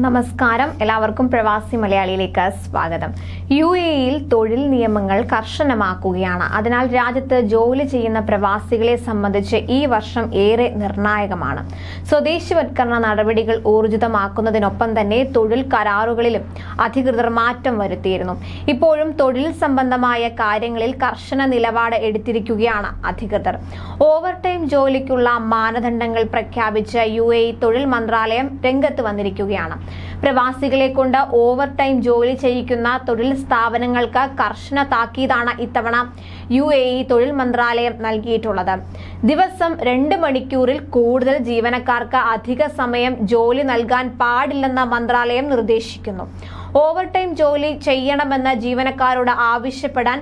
നമസ്കാരം. എല്ലാവർക്കും പ്രവാസി മലയാളിയിലേക്ക് സ്വാഗതം. യു എയിൽ തൊഴിൽ നിയമങ്ങൾ കർശനമാക്കുകയാണ്. അതിനാൽ രാജ്യത്ത് ജോലി ചെയ്യുന്ന പ്രവാസികളെ സംബന്ധിച്ച് ഈ വർഷം ഏറെ നിർണായകമാണ്. സ്വദേശിവത്കരണ നടപടികൾ ഊർജിതമാക്കുന്നതിനൊപ്പം തന്നെ തൊഴിൽ കരാറുകളിലും അധികൃതർ മാറ്റം വരുത്തിയിരുന്നു. ഇപ്പോഴും തൊഴിൽ സംബന്ധമായ കാര്യങ്ങളിൽ കർശന നിലപാട് എടുത്തിരിക്കുകയാണ് അധികൃതർ. ഓവർ ടൈം ജോലിക്കുള്ള മാനദണ്ഡങ്ങൾ പ്രഖ്യാപിച്ച യു തൊഴിൽ മന്ത്രാലയം രംഗത്ത് വന്നിരിക്കുകയാണ്. പ്രവാസികളെ കൊണ്ട് ഓവർ ടൈം ജോലി ചെയ്യിക്കുന്ന തൊഴിൽ സ്ഥാപനങ്ങൾക്ക് കർശന താക്കീതാണ് ഇത്തവണ യു എ ഇ തൊഴിൽ മന്ത്രാലയം നൽകിയിട്ടുള്ളത്. ദിവസം രണ്ട് മണിക്കൂറിൽ കൂടുതൽ ജീവനക്കാർക്ക് അധിക സമയം ജോലി നൽകാൻ പാടില്ലെന്ന് മന്ത്രാലയം നിർദ്ദേശിക്കുന്നു. ഓവർ ടൈം ജോലി ചെയ്യണമെന്ന് ജീവനക്കാരോട് ആവശ്യപ്പെടാൻ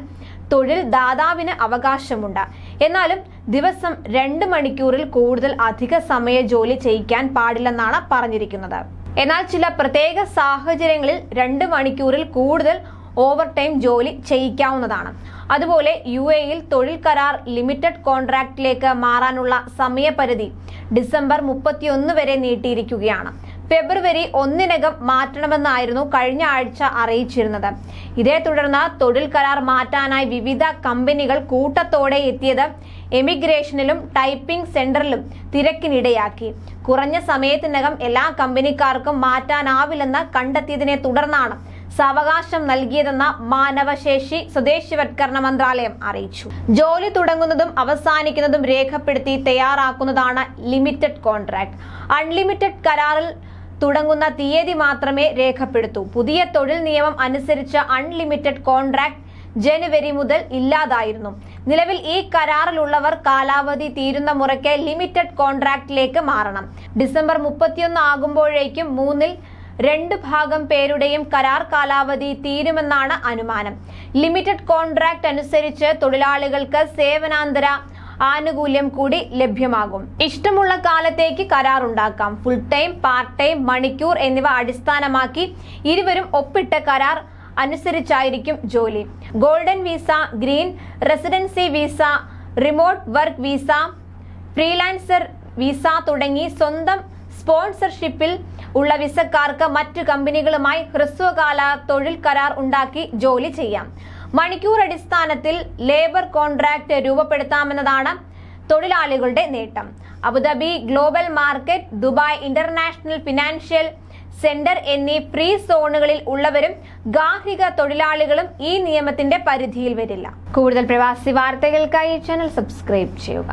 തൊഴിൽ ദാതാവിന് അവകാശമുണ്ട്. എന്നാലും ദിവസം രണ്ട് മണിക്കൂറിൽ കൂടുതൽ അധിക സമയ ജോലി ചെയ്യിക്കാൻ പാടില്ലെന്നാണ് പറഞ്ഞിരിക്കുന്നത്. എന്നാൽ ചില പ്രത്യേക സാഹചര്യങ്ങളിൽ രണ്ട് മണിക്കൂറിൽ കൂടുതൽ ഓവർ ടൈം ജോലി ചെയ്യിക്കാവുന്നതാണ്. അതുപോലെ യു എയിൽ തൊഴിൽ കരാർ ലിമിറ്റഡ് കോൺട്രാക്റ്റിലേക്ക് മാറാനുള്ള സമയപരിധി ഡിസംബർ മുപ്പത്തിയൊന്ന് വരെ നീട്ടിയിരിക്കുകയാണ്. ഫെബ്രുവരി ഒന്നിനകം മാറ്റണമെന്നായിരുന്നു കഴിഞ്ഞ ആഴ്ച അറിയിച്ചിരുന്നത്. ഇതേ തുടർന്ന് തൊഴിൽ കരാർ മാറ്റാനായി വിവിധ കമ്പനികൾ കൂട്ടത്തോടെ എത്തിയത് എമിഗ്രേഷനിലും ടൈപ്പിംഗ് സെന്ററിലും തിരക്കിനിടയാക്കി. കുറഞ്ഞ സമയത്തിനകം എല്ലാ കമ്പനിക്കാർക്കും മാറ്റാനാവില്ലെന്ന് കണ്ടെത്തിയതിനെ തുടർന്നാണ് സാവകാശം നൽകിയതെന്ന മാനവശേഷി സ്വദേശിവത്കരണ മന്ത്രാലയം അറിയിച്ചു. ജോലി തുടങ്ങുന്നതും അവസാനിക്കുന്നതും രേഖപ്പെടുത്തി തയ്യാറാക്കുന്നതാണ് ലിമിറ്റഡ് കോൺട്രാക്ട്. അൺലിമിറ്റഡ് കരാറിൽ തുടങ്ങുന്ന തീയതി മാത്രമേ രേഖപ്പെടുത്തൂ. പുതിയ തൊഴിൽ നിയമം അനുസരിച്ച അൺലിമിറ്റഡ് കോൺട്രാക്ട് ജനുവരി മുതൽ ഇല്ലാതായിരുന്നു. നിലവിൽ ഈ കരാറിലുള്ളവർ കാലാവധി തീരുന്ന മുറയ്ക്ക് ലിമിറ്റഡ് കോൺട്രാക്റ്റിലേക്ക് മാറണം. ഡിസംബർ മുപ്പത്തിയൊന്ന് ആകുമ്പോഴേക്കും മൂന്നിൽ രണ്ട് ഭാഗം പേരുടെയും കരാർ കാലാവധി തീരുമെന്നാണ് അനുമാനം. ലിമിറ്റഡ് കോൺട്രാക്ട് അനുസരിച്ച് തൊഴിലാളികൾക്ക് സേവനാന്തര ആനുകൂല്യം കൂടി ലഭ്യമാകും. ഇഷ്ടമുള്ള കാലത്തേക്ക് കരാർ ഉണ്ടാക്കാം. ഫുൾ ടൈം പാർട്ട് ടൈം മണിക്കൂർ എന്നിവ അടിസ്ഥാനമാക്കി ഇരുവരും ഒപ്പിട്ട കരാർ അനുസരിച്ചായിരിക്കും ജോലി. Golden visa green residency visa remote work visa freelancer visa തുടങ്ങി സ്വന്തം സ്പോൺസർഷിപ്പിൽ ഉള്ള വിസക്കാർക്ക് മറ്റു കമ്പനികളുമായി ഹ്രസ്വകാല തൊഴിൽ കരാർ ഉണ്ടാക്കി ജോലി ചെയ്യാം. മണിക്കൂർ അടിസ്ഥാനത്തിൽ ലേബർ കോൺട്രാക്ട് രൂപപ്പെടുത്താമെന്നതാണ് തൊഴിലാളികളുടെ നേട്ടം. Abu Dhabi global market Dubai international financial centre എന്നീ ഫ്രീ സോണുകളിൽ ഉള്ളവരും ഗാർഹിക തൊഴിലാളികളും ഈ നിയമത്തിന്റെ പരിധിയിൽ വരില്ല. കൂടുതൽ പ്രവാസി വാർത്തകൾക്കായി ചാനൽ സബ്സ്ക്രൈബ് ചെയ്യുക.